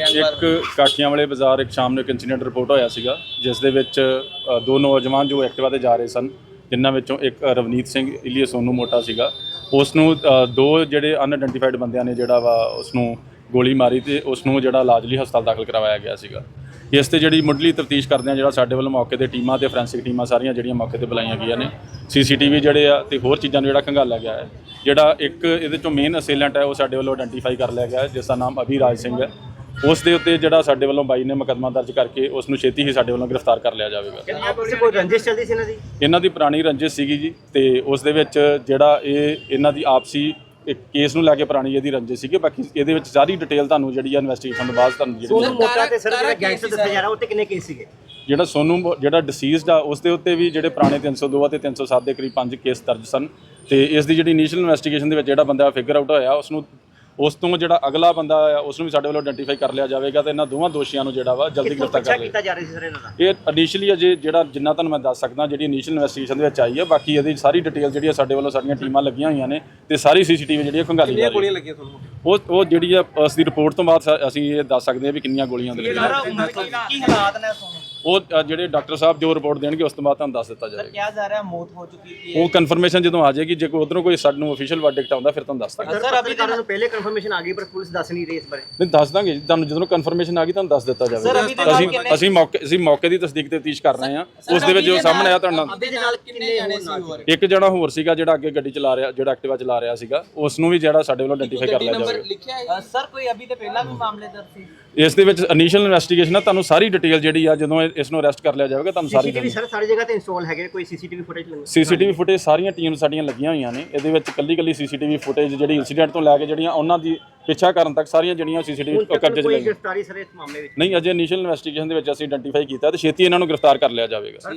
ਇੱਕ ਕਾਠੀਆਂ ਵਾਲੇ ਬਾਜ਼ਾਰ ਇੱਕ ਸ਼ਾਮ ਨੂੰ ਇੱਕ ਇਨਸੀਡੈਂਟ ਰਿਪੋਰਟ ਹੋਇਆ ਸੀਗਾ ਜਿਸ ਦੇ ਵਿੱਚ ਅ, ਦੋ ਨੌਜਵਾਨ ਜੋ ਐਕਟਿਵਾ ਤੇ ਜਾ ਰਹੇ ਸਨ ਜਿਨ੍ਹਾਂ ਵਿੱਚੋਂ ਇੱਕ ਰਵਨੀਤ ਸਿੰਘ ਇਲੀਅ ਸੋਨੂ ਮੋਟਾ ਸੀਗਾ। ਉਸ ਨੂੰ ਅ, ਦੋ ਜਿਹੜੇ ਅਨਆਇਡੈਂਟੀਫਾਈਡ ਬੰਦਿਆਂ ਨੇ ਜਿਹੜਾ ਵਾ ਉਸ ਨੂੰ ਗੋਲੀ ਮਾਰੀ ਤੇ ਉਸ ਨੂੰ ਜਿਹੜਾ ਇਲਾਜ ਲਈ ਹਸਪਤਾਲ ਦਾਖਲ ਕਰਵਾਇਆ ਗਿਆ ਸੀਗਾ। ਇਸ ਤੇ ਜਿਹੜੀ ਮੁੱਢਲੀ ਤਫਤੀਸ਼ ਕਰਦੇ ਆ ਜਿਹੜਾ ਸਾਡੇ ਵੱਲੋਂ ਮੌਕੇ ਤੇ ਟੀਮਾਂ ਤੇ ਫੋਰੈਂਸਿਕ ਟੀਮਾਂ ਸਾਰੀਆਂ ਜਿਹੜੀਆਂ ਮੌਕੇ ਤੇ ਬੁਲਾਈਆਂ ਗਈਆਂ ਨੇ ਸੀਸੀਟੀਵੀ ਜਿਹੜੇ ਆ ਤੇ ਹੋਰ ਚੀਜ਼ਾਂ ਨੂੰ ਜਿਹੜਾ ਖੰਗਾਲਿਆ ਗਿਆ ਹੈ। ਜਿਹੜਾ ਇੱਕ ਇਹਦੇ ਚੋਂ ਮੇਨ ਅਸੇਲੈਂਟ ਹੈ ਉਹ ਸਾਡੇ ਵੱਲੋਂ ਆਇਡੈਂਟੀਫਾਈ ਕਰ ਲਿਆ ਗਿਆ ਹੈ ਜਿਸ ਦਾ ਨਾਮ ਅਭੀ ਰਾਜ ਸਿੰਘ ਹੈ। ਉਸ ਦੇ ਉੱਤੇ ਜਿਹੜਾ ਸਾਡੇ ਵੱਲੋਂ ਬਾਈ ਨੇ ਮੁਕੱਦਮਾ ਦਰਜ ਕਰਕੇ ਉਸ ਨੂੰ ਛੇਤੀ ਹੀ ਸਾਡੇ ਵੱਲੋਂ ਗ੍ਰਿਫਤਾਰ ਕਰ ਲਿਆ ਜਾਵੇਗਾ। ਆਪਸ ਵਿੱਚ ਕੋਈ ਰੰਜਿਸ਼ ਚੱਲਦੀ ਸੀ ਇਹਨਾਂ ਦੀ? ਇਹਨਾਂ ਦੀ ਪੁਰਾਣੀ ਰੰਜਿਸ਼ ਸੀਗੀ ਜੀ ਤੇ ਉਸ ਦੇ ਵਿੱਚ ਜਿਹੜਾ ਇਹ ਇਹਨਾਂ ਦੀ ਆਪਸੀ ਇੱਕ ਕੇਸ ਨੂੰ ਲੈ ਕੇ ਪੁਰਾਣੀ ਇਹਦੀ ਰੰਜਿਸ਼ ਸੀਗੀ ਬਾਕੀ ਇਹਦੇ ਵਿੱਚ ਸਾਰੀ ਡਿਟੇਲ ਤੁਹਾਨੂੰ ਜਿਹੜੀ ਆ ਇਨਵੈਸਟੀਗੇਸ਼ਨ ਤੋਂ ਬਾਅਦ ਤੁਹਾਨੂੰ ਜਿਹੜੀ ਸੋਨੂ ਮੋਟਾ ਤੇ ਸਰ ਜਿਹੜਾ ਗੈਂਗਸਟਰ ਦੱਸਿਆ ਜਾ ਰਿਹਾ ਉਹ ਤੇ ਕਿੰਨੇ ਕੇਸ ਸੀਗੇ? ਜਿਹੜਾ ਸੋਨੂ ਮੋ- ਜਿਹੜਾ ਡਿਸੀਜ਼ਡ ਆ ਉਸ ਦੇ ਉੱਤੇ ਵੀ ਜਿਹੜੇ ਪੁਰਾਣੇ 302 ਅਤੇ 307 ਦੇ ਕਰੀਬ ਪੰਜ ਕੇਸ ਦਰਜ ਸਨ ਤੇ ਇਸ ਦੀ ਜਿਹੜੀ ਇਨੀਸ਼ੀਅਲ ਇਨਵੈਸਟੀਗੇਸ਼ਨ ਦੇ ਵਿੱਚ ਜਿਹੜਾ ਬੰਦਾ ਫਿਗਰ ਆਊਟ ਹੋਇਆ ਉਸ ਨੂੰ ਉਸ ਤੋਂ ਜਿਹੜਾ ਅਗਲਾ ਬੰਦਾ ਆ ਉਸ ਨੂੰ ਵੀ ਸਾਡੇ ਵੱਲੋਂ ਆਇਡੈਂਟੀਫਾਈ ਕਰ ਲਿਆ ਜਾਵੇਗਾ ਤੇ ਇਹਨਾਂ ਦੋਵਾਂ ਦੋਸ਼ੀਆਂ ਨੂੰ ਜਿਹੜਾ ਵਾ ਜਲਦੀ ਗ੍ਰਿਫਤਾਰ ਕਰ ਲਿਆ ਕੀਤਾ ਜਾ ਰਿਹਾ ਸੀ ਸਰ ਇਹਨਾਂ ਦਾ? ਇਹ ਇਨੀਸ਼ੀਅਲੀ ਅਜੇ ਜਿਹੜਾ ਜਿੰਨਾ ਤੁਹਾਨੂੰ ਮੈਂ ਦੱਸ ਸਕਦਾ ਜਿਹੜੀ ਇਨੀਸ਼ੀਅਲ ਇਨਵੈਸਟੀਗੇਸ਼ਨ ਦੇ ਵਿੱਚ ਆਈ ਹੈ ਬਾਕੀ ਇਹਦੀ ਸਾਰੀ ਡਿਟੇਲ ਜਿਹੜੀ ਆ ਸਾਡੇ ਵੱਲੋਂ ਸਾਡੀਆਂ ਟੀਮਾਂ ਲੱਗੀਆਂ ਹੋਈਆਂ ਨੇ ਤੇ ਸਾਰੀ ਸੀਸੀਟੀਵੀ ਜਿਹੜੀ ਆ ਖੰਗਾਲੀ ਜਾ ਰਹੀ ਹੈ ਲੱਗੀਆਂ ਤੁਹਾਨੂੰ? ਉਹ ਉਹ ਜਿਹੜੀ ਆ ਉਸ ਦੀ ਰਿਪੋਰਟ ਤੋਂ ਬਾਅਦ ਅਸੀਂ ਇਹ ਦੱਸ ਸਕਦੇ ਹਾਂ ਵੀ ਕਿੰਨੀਆਂ ਗੋਲੀਆਂ ਦੇ ਕੀ ਹਾਲਾਤ ਨੇ ਸੋਨੂ ਉਹ ਜਿਹੜੇ ਡਾਕਟਰ ਸਾਹਿਬ ਜੋ ਰਿਪੋਰਟ ਦੇਣਗੇ ਉਸ ਤੋਂ ਬਾਅਦ ਤੁਹਾਨੂੰ ਦੱਸ ਦਿੱਤਾ ਜਾਏਗਾ। ਕਿਹਾ ਜਾ ਰਿਹਾ? ਮੌਤ ਹੋ ਚੁੱਕੀ ਸੀ ਉਹ ਕਨਫਰਮੇਸ਼ਨ ਜਦੋਂ ਆ ਜਾਏਗੀ ਜੇ ਕੋਈ ਉਧਰੋਂ ਕੋਈ ਸਾਨੂੰ ਅਫੀਸ਼ੀਅਲ ਵਰਡਿਕਟ ਆਉਂਦਾ ਫਿਰ ਤੁਹਾਨੂੰ ਦੱਸ ਦਾਂਗੇ। ਸਰ ਅਭੀ ਤੁਹਾਨੂੰ ਪਹਿਲੇ ਕਨਫਰਮੇਸ਼ਨ ਆ ਗਈ ਪਰ ਪੁਲਿਸ ਦੱਸ ਨਹੀਂ ਰਹੀ ਇਸ ਬਾਰੇ। ਨਹੀਂ ਦੱਸ ਦਾਂਗੇ। ਜੀ, ਤੁਹਾਨੂੰ ਜਦੋਂ ਕਨਫਰਮੇਸ਼ਨ ਆ ਗਈ ਤੁਹਾਨੂੰ ਦੱਸ ਦਿੱਤਾ ਜਾਵੇਗਾ। ਅਸੀਂ ਅਸੀਂ ਮੌਕੇ ਅਸੀਂ ਮੌਕੇ ਦੀ ਤਸਦੀਕ ਤੇ ਤਫਤੀਸ਼ ਕਰ ਰਹੇ ਹਾਂ। ਉਸ ਦੇ ਵਿੱਚ ਜੋ ਸਾਹਮਣੇ ਆ ਤੁਹਾਡਾ ਅਭੀ ਦੇ ਨਾਲ ਕਿੰਨੇ ਜਾਣੇ ਸੀ ਹੋਰ? ਇੱਕ ਜਣਾ ਹੋਰ ਸੀਗਾ ਜਿਹੜਾ ਅੱਗੇ ਗੱਡੀ ਚਲਾ ਰਿਹਾ ਜਿਹੜਾ ਐਕਟਿਵਾ ਚਲਾ ਰਿਹਾ ਸੀਗਾ ਉਸ ਨੂੰ ਵੀ ਜਿਹੜਾ ਸਾਡੇ ਵੱਲੋਂ ਆਇਡੈਂਟੀਫਾਈ ਕਰ ਲਿਆ ਜਾਵੇਗਾ। ਸਰ ਕੋਈ ਅਭੀ ਤੇ ਪਹਿਲਾਂ ਵੀ ਮਾਮਲੇ ਦਰਜ ਸੀ? ਇਸ ਦੇ ਵਿੱਚ ਇਨੀਸ਼ੀਅਲ ਇਨਵੈਸਟੀਗੇਸ਼ਨ ਆ ਤੁਹਾਨੂੰ ਸਾਰੀ ਡਿਟੇਲ ਜਿਹੜੀ ਆ ਜਦੋਂ ਇਸ ਨੂੰ ਅਰੈਸਟ ਕਰ ਲਿਆ ਜਾਵੇਗਾ ਤੁਹਾਨੂੰ ਸਾਰੀ ਸੀਸੀਟੀਵੀ ਸਰ ਸਾਰੀ ਜਗ੍ਹਾ ਤੇ ਇੰਸਟਾਲ ਹੈਗੇ ਕੋਈ ਸੀਸੀਟੀਵੀ ਫੁਟੇਜ ਲੈਣੀ ਸੀਸੀਟੀਵੀ ਫੁਟੇਜ ਸਾਰੀਆਂ ਟੀਮ ਸਾਡੀਆਂ ਲੱਗੀਆਂ ਹੋਈਆਂ ਨੇ। ਇਹਦੇ ਵਿੱਚ ਕੱਲੀ ਕੱਲੀ ਸੀਸੀਟੀਵੀ ਫੁਟੇਜ ਜਿਹੜੀ ਇਨਸੀਡੈਂਟ ਤੋਂ ਲੈ ਕੇ ਜਿਹੜੀਆਂ ਉਹਨਾਂ ਦੀ ਪਿੱਛਾ ਕਰਨ ਤੱਕ ਸਾਰੀਆਂ ਜਿਹੜੀਆਂ ਸੀਸੀਟੀਵੀ ਕਬਜ਼ੇ 'ਚ ਲਈਆਂ ਗ੍ਰਿਫਤਾਰੀ ਸਰ ਇਸ ਮਾਮਲੇ ਵਿੱਚ? ਨਹੀਂ ਅਜੇ ਇਨੀਸ਼ੀਅਲ ਇਨਵੈਸਟੀਗੇਸ਼ਨ ਦੇ ਵਿੱਚ ਅਸੀਂ ਆਇਡੈਂਟੀਫਾਈ ਕੀਤਾ ਤੇ ਛੇਤੀ ਇਹਨਾਂ ਨੂੰ ਗ੍ਰਿਫਤਾਰ ਕਰ ਲਿਆ ਜਾਵੇਗਾ।